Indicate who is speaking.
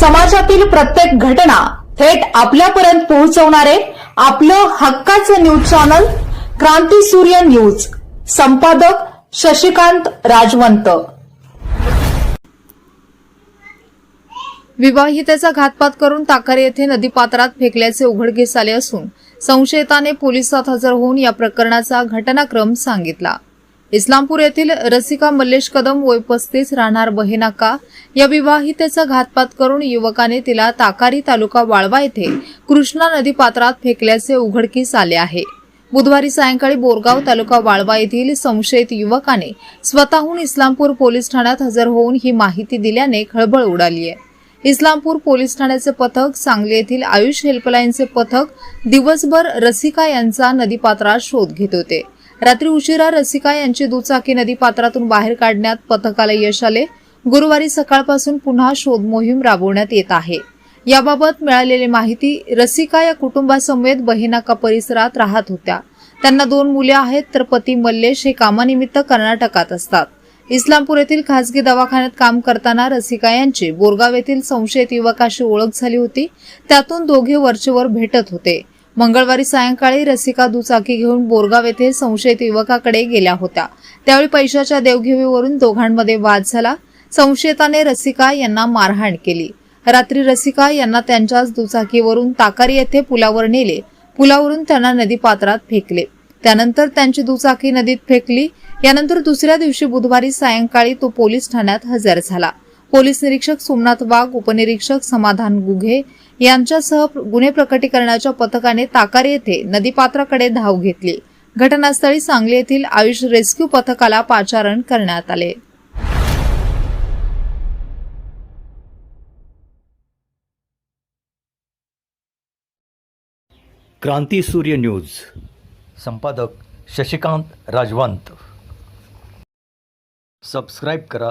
Speaker 1: समाजातील प्रत्येक घटना थेट आपल्यापर्यंत पोहोचवणारे आपलं हक्काचं न्यूज चॅनल क्रांती सूर्य न्यूज संपादक शशिकांत राजवंत.
Speaker 2: विवाहितेचा घातपात करून ताकारे येथे नदीपात्रात फेकल्याचे उघडकीस आले असून संशयिताने पोलिसात हजर होऊन या प्रकरणाचा घटनाक्रम सांगितला. इस्लामपूर येथील रसिका मल्लेश कदम वय पस्तीस राहणार बहेनाका या विवाहितेचा घातपात करून युवकाने तिला ताकारी तालुका वाळवा येथे कृष्णा नदीपात्रात फेकल्याचे उघडकीस आले आहे. बुधवारी सायंकाळी बोरगाव तालुका वाळवा येथील संशयित युवकाने स्वतःहून इस्लामपूर पोलीस ठाण्यात हजर होऊन ही माहिती दिल्याने खळबळ उडाली आहे. इस्लामपूर पोलीस ठाण्याचे पथक सांगली येथील आयुष हेल्पलाईनचे पथक दिवसभर रसिका यांचा नदीपात्रात शोध घेत होते. रात्री उशिरा रसिका यांची दुचाकी नदीपात्रातून बाहेर काढण्यात पथकाला यश आले. गुरुवारी सकाळपासून पुन्हा शोध मोहीम राबवण्यात येत आहे. याबाबत मिळालेली माहिती रसिका या कुटुंबासमवेत बहिनाका परिसरात राहत होत्या. त्यांना दोन मुले आहेत तर पती मल्लेश हे कामानिमित्त कर्नाटकात असतात. इस्लामपूर येथील खासगी दवाखान्यात काम करताना रसिका यांची बोरगाव येथील संशयित युवकाशी ओळख झाली होती. त्यातून दोघे वरचेवर भेटत होते. मंगळवारी सायंकाळी रसिका दुचाकी घेऊन बोरगाव येथे संशयित युवकाकडे गेल्या होत्या. त्यावेळी पैशाच्या देवघेवीवरून दोघांमध्ये वाद झाला. संशयिताने रसिका यांना मारहाण केली. रात्री रसिका यांना त्यांच्याच दुचाकीवरून ताकारी येथे पुलावर नेले. पुलावरून त्यांना नदीपात्रात फेकले. त्यानंतर त्यांची दुचाकी नदीत फेकली. यानंतर दुसऱ्या दिवशी बुधवारी सायंकाळी तो पोलीस ठाण्यात हजर झाला. पोलीस निरीक्षक सोमनाथ वाघ उपनिरीक्षक समाधान गुघे यांच्यासह गुन्हे प्रकटीकरणाच्या पथकाने ताकार येथे नदीपात्राकडे धाव घेतली. घटनास्थळी सांगली येथील आयुष रेस्क्यू पथकाला पाचारण करण्यात आले.
Speaker 3: क्रांती सूर्य न्यूज. संपादक शशिकांत राजवंत. सबस्क्राईब करा.